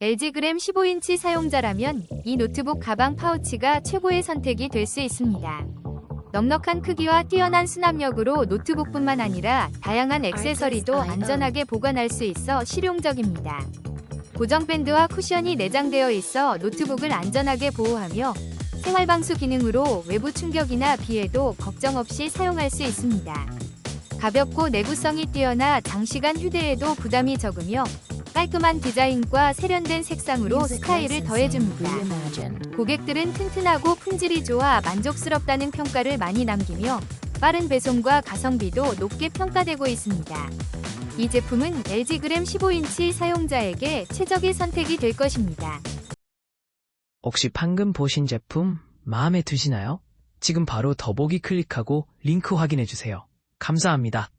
LG 그램 15인치 사용자라면 이 노트북 가방 파우치가 최고의 선택이 될 수 있습니다. 넉넉한 크기와 뛰어난 수납력으로 노트북뿐만 아니라 다양한 액세서리도 안전하게 보관할 수 있어 실용적입니다. 고정 밴드와 쿠션이 내장되어 있어 노트북을 안전하게 보호하며 생활방수 기능으로 외부 충격이나 비에도 걱정 없이 사용할 수 있습니다. 가볍고 내구성이 뛰어나 장시간 휴대에도 부담이 적으며 깔끔한 디자인과 세련된 색상으로 스타일을 더해줍니다. 고객들은 튼튼하고 품질이 좋아 만족스럽다는 평가를 많이 남기며 빠른 배송과 가성비도 높게 평가되고 있습니다. 이 제품은 LG 그램 15인치 사용자에게 최적의 선택이 될 것입니다. 혹시 방금 보신 제품 마음에 드시나요? 지금 바로 더보기 클릭하고 링크 확인해주세요. 감사합니다.